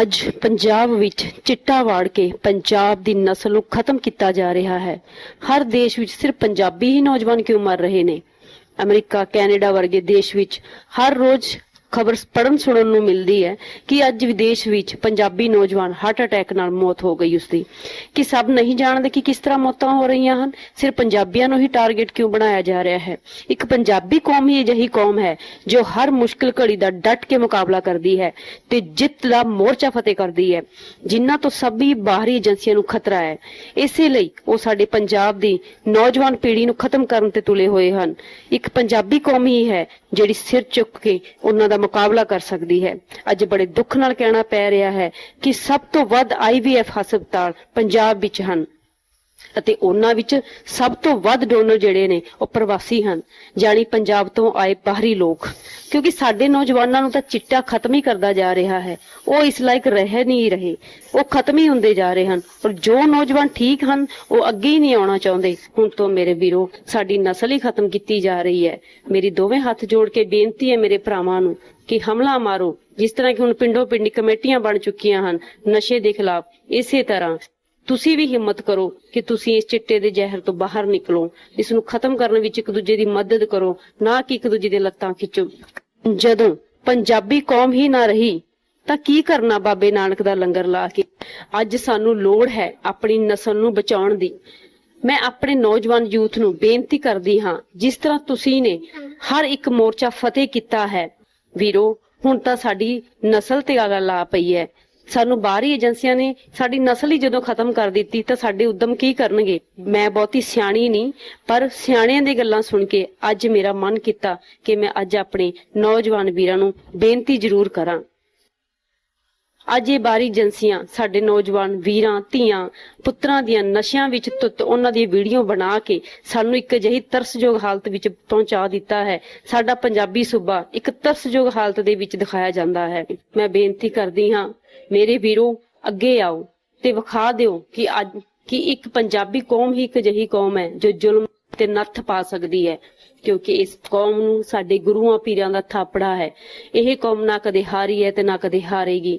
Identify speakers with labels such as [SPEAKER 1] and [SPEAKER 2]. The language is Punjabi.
[SPEAKER 1] ਅੱਜ ਪੰਜਾਬ ਵਿੱਚ ਚਿੱਟਾ ਵਾੜ ਕੇ ਪੰਜਾਬ ਦੀ ਨਸਲ ਨੂੰ ਖਤਮ ਕੀਤਾ ਜਾ ਰਿਹਾ ਹੈ। ਹਰ ਦੇਸ਼ ਵਿੱਚ ਸਿਰਫ ਪੰਜਾਬੀ ਹੀ ਨੌਜਵਾਨ ਕਿਉਂ ਮਰ ਰਹੇ ਨੇ? ਅਮਰੀਕਾ, ਕੈਨੇਡਾ ਵਰਗੇ ਦੇਸ਼ ਵਿੱਚ ਹਰ ਰੋਜ਼ ਖਬਰ ਪੜਨ ਸੁਣਨ ਨੂੰ ਮਿਲਦੀ ਹੈ ਕਿ ਅੱਜ ਵਿਦੇਸ਼ ਵਿੱਚ ਪੰਜਾਬੀ ਨੌਜਵਾਨ ਹਾਰਟ ਅਟੈਕ ਨਾਲ ਮੌਤ ਹੋ ਗਈ ਉਸਦੀ। ਕਿ ਸਭ ਨਹੀਂ ਜਾਣਦੇ ਕਿ ਕਿਸ ਤਰ੍ਹਾਂ ਮੌਤਾਂ ਹੋ ਰਹੀਆਂ ਹਨ? ਸਿਰਫ ਪੰਜਾਬੀਆਂ ਨੂੰ ਹੀ ਟਾਰਗੇਟ ਕਿਉਂ ਬਣਾਇਆ ਜਾ ਰਿਹਾ ਹੈ? ਇੱਕ ਪੰਜਾਬੀ ਕੌਮ ਹੀ ਅਜਿਹੀ ਕੌਮ ਹੈ ਜੋ ਹਰ ਮੁਸ਼ਕਲ ਘੜੀ ਦਾ ਡਟ ਕੇ ਮੁਕਾਬਲਾ ਕਰਦੀ ਹੈ ਤੇ ਜਿੱਤ ਦਾ ਮੋਰਚਾ ਫਤਿਹ ਕਰਦੀ ਹੈ, ਜਿਨ੍ਹਾਂ ਤੋਂ ਸਭੀ ਬਾਹਰੀ ਏਜੰਸੀਆਂ ਨੂੰ ਖਤਰਾ ਹੈ। ਇਸੇ ਲਈ ਉਹ ਸਾਡੇ ਪੰਜਾਬ ਦੀ ਨੌਜਵਾਨ ਪੀੜ੍ਹੀ ਨੂੰ ਖਤਮ ਕਰਨ ਤੇ ਤੁਲੇ ਹੋਏ ਹਨ। ਇੱਕ ਪੰਜਾਬੀ ਕੌਮ ਹੀ ਹੈ ਜਿਹੜੀ ਸਿਰ ਚੁੱਕ ਕੇ ਉਹਨਾਂ ਦਾ ਮੁਕਾਬਲਾ ਕਰ ਸਕਦੀ ਹੈ। ਅੱਜ ਬੜੇ ਦੁੱਖ ਨਾਲ ਕਹਿਣਾ ਪੈ ਰਿਹਾ ਹੈ ਕਿ ਸਭ ਤੋਂ ਵੱਧ ਆਈਵੀਐਫ ਹਸਪਤਾਲ ਪੰਜਾਬ ਵਿੱਚ ਹਨ। ਅਤੇ ਉਹਨਾਂ ਵਿੱਚ ਸਭ ਤੋਂ ਵੱਧ ਡੋਨਰ ਜਿਹੜੇ ਨੇ, ਉਹ ਪ੍ਰਵਾਸੀ ਹਨ ਜਾਨੀ ਪੰਜਾਬ ਤੋਂ ਆਏ ਬਾਹਰੀ ਲੋਕ। ਕਿਉਂਕਿ ਸਾਡੇ ਨੌਜਵਾਨਾਂ ਨੂੰ ਤਾਂ ਚਿੱਟਾ ਖਤਮ ਹੀ ਕਰਦਾ ਜਾ ਰਿਹਾ ਹੈ। ਉਹ ਇਸ ਲਾਇਕ ਰਹਿ ਨਹੀਂ ਰਹੇ। ਉਹ ਖਤਮ ਹੀ ਹੁੰਦੇ ਜਾ ਰਹੇ ਹਨ। ਪਰ ਜੋ ਨੌਜਵਾਨ ਠੀਕ ਹਨ, ਉਹ ਅੱਗੇ ਹੀ ਨਹੀਂ ਆਉਣਾ ਚਾਹੁੰਦੇ। ਹੁਣ ਤੋਂ ਮੇਰੇ ਵੀਰੋ, ਸਾਡੀ ਨਸਲ ਹੀ ਖਤਮ ਕੀਤੀ ਜਾ ਰਹੀ ਹੈ। ਮੇਰੀ ਦੋਵੇਂ ਹੱਥ ਜੋੜ ਕੇ ਬੇਨਤੀ ਹੈ ਮੇਰੇ ਭਰਾਵਾਂ ਨੂੰ ਕਿ ਹਮਲਾ ਮਾਰੋ। ਜਿਸ ਤਰ੍ਹਾਂ ਕਿ ਹੁਣ ਪਿੰਡੋਂ ਪਿੰਡੀ ਕਮੇਟੀਆਂ ਬਣ ਚੁੱਕੀਆਂ ਹਨ, ਨਸ਼ੇ ਦੇ ਖਿਲਾਫ। ਇਸੇ ਤਰ੍ਹਾਂ ਤੁਸੀਂ ਵੀ ਹਿੰਮਤ ਕਰੋ ਕਿ ਤੁਸੀਂ ਇਸ ਚਿੱਟੇ ਦੇ ਜ਼ਹਿਰ ਤੋਂ ਬਾਹਰ ਨਿਕਲੋ, ਇਸ ਨੂੰ ਖਤਮ ਕਰਨ ਵਿੱਚ ਇੱਕ ਦੂਜੇ ਦੀ ਮਦਦ ਕਰੋ, ਨਾ ਕਿ ਇੱਕ ਦੂਜੇ ਦੇ ਲੱਤਾਂ ਖਿੱਚੋ। ਜਦੋਂ ਪੰਜਾਬੀ ਕੌਮ ਹੀ ਨਾ ਰਹੀ, ਤਾਂ ਕੀ ਕਰਨਾ ਬਾਬੇ ਨਾਨਕ ਦਾ ਲੰਗਰ ਲਾ ਕੇ? ਅੱਜ ਸਾਨੂੰ ਲੋੜ ਹੈ ਆਪਣੀ ਨਸਲ ਨੂੰ ਬਚਾਉਣ ਦੀ। ਮੈਂ ਆਪਣੇ ਨੌਜਵਾਨ ਯੂਥ ਨੂੰ ਬੇਨਤੀ ਕਰਦੀ ਹਾਂ, ਜਿਸ ਤਰ੍ਹਾਂ ਤੁਸੀਂ ਨੇ ਹਰ ਇੱਕ ਮੋਰਚਾ ਫਤਿਹ ਕੀਤਾ ਹੈ, ਵੀਰੋ, ਹੁਣ ਤਾਂ ਸਾਡੀ ਨਸਲ ਤੇ ਗੱਲ ਲਾ ਪਈ ਹੈ। ਸਾਨੂੰ ਬਾਹਰੀ ਏਜੰਸੀਆਂ ਨੇ ਸਾਡੀ ਨਸਲ ਹੀ ਜਦੋਂ ਖਤਮ ਕਰ ਦਿੱਤੀ ਤਾਂ ਸਾਡੇ ਉਦਮ ਕੀ ਕਰਨਗੇ? ਮੈਂ ਬਹੁਤੀ ਸਿਆਣੀ ਨਹੀਂ, ਪਰ ਸਿਆਣਿਆਂ ਦੀ ਗੱਲਾਂ ਸੁਣ ਕੇ ਅੱਜ ਮੇਰਾ ਮਨ ਕੀਤਾ ਕਿ ਮੈਂ ਅੱਜ ਆਪਣੇ ਨੌਜਵਾਨ ਵੀਰਾਂ ਨੂੰ ਬੇਨਤੀ ਜ਼ਰੂਰ ਕਰਾਂ। ਅੱਜ ਇਹ ਬਾਹਰੀ ਏਜੰਸੀਆਂ ਸਾਡੇ ਨੌਜਵਾਨ ਵੀਰਾਂ, ਧੀਆਂ, ਪੁੱਤਰਾਂ ਦੀਆਂ ਨਸ਼ਿਆਂ ਵਿੱਚ ਧੁੱਤ ਉਹਨਾਂ ਦੀ ਵੀਡੀਓ ਬਣਾ ਕੇ ਸਾਨੂੰ ਇੱਕ ਅਜਿਹੀ ਤਰਸਯੋਗ ਹਾਲਤ ਵਿੱਚ ਪਹੁੰਚਾ ਦਿੱਤਾ ਹੈ। ਸਾਡਾ ਪੰਜਾਬੀ ਸੂਬਾ ਇੱਕ ਤਰਸਯੋਗ ਹਾਲਤ ਦੇ ਵਿੱਚ ਦਿਖਾਇਆ ਜਾਂਦਾ ਹੈ। ਮੈਂ ਬੇਨਤੀ ਕਰਦੀ ਹਾਂ, ਮੇਰੇ ਵੀਰੋ, ਅੱਗੇ ਆਓ ਤੇ ਵਿਖਾ ਦਿਓ ਕਿ ਅੱਜ, ਕਿ ਇੱਕ ਪੰਜਾਬੀ ਕੌਮ ਹੀ ਇੱਕ ਅਜਿਹੀ ਕੌਮ ਹੈ ਜੋ ਜ਼ੁਲਮ ਤੇ ਨੱਥ ਪਾ ਸਕਦੀ ਹੈ, ਕਿਉਂਕਿ ਇਸ ਕੌਮ ਨੂੰ ਸਾਡੇ ਗੁਰੂਆਂ ਪੀਰਾਂ ਦਾ ਥਾਪੜਾ ਹੈ। ਇਹ ਕੌਮ ਨਾ ਕਦੇ ਹਾਰੀ ਹੈ ਤੇ ਨਾ ਕਦੇ ਹਾਰੇਗੀ।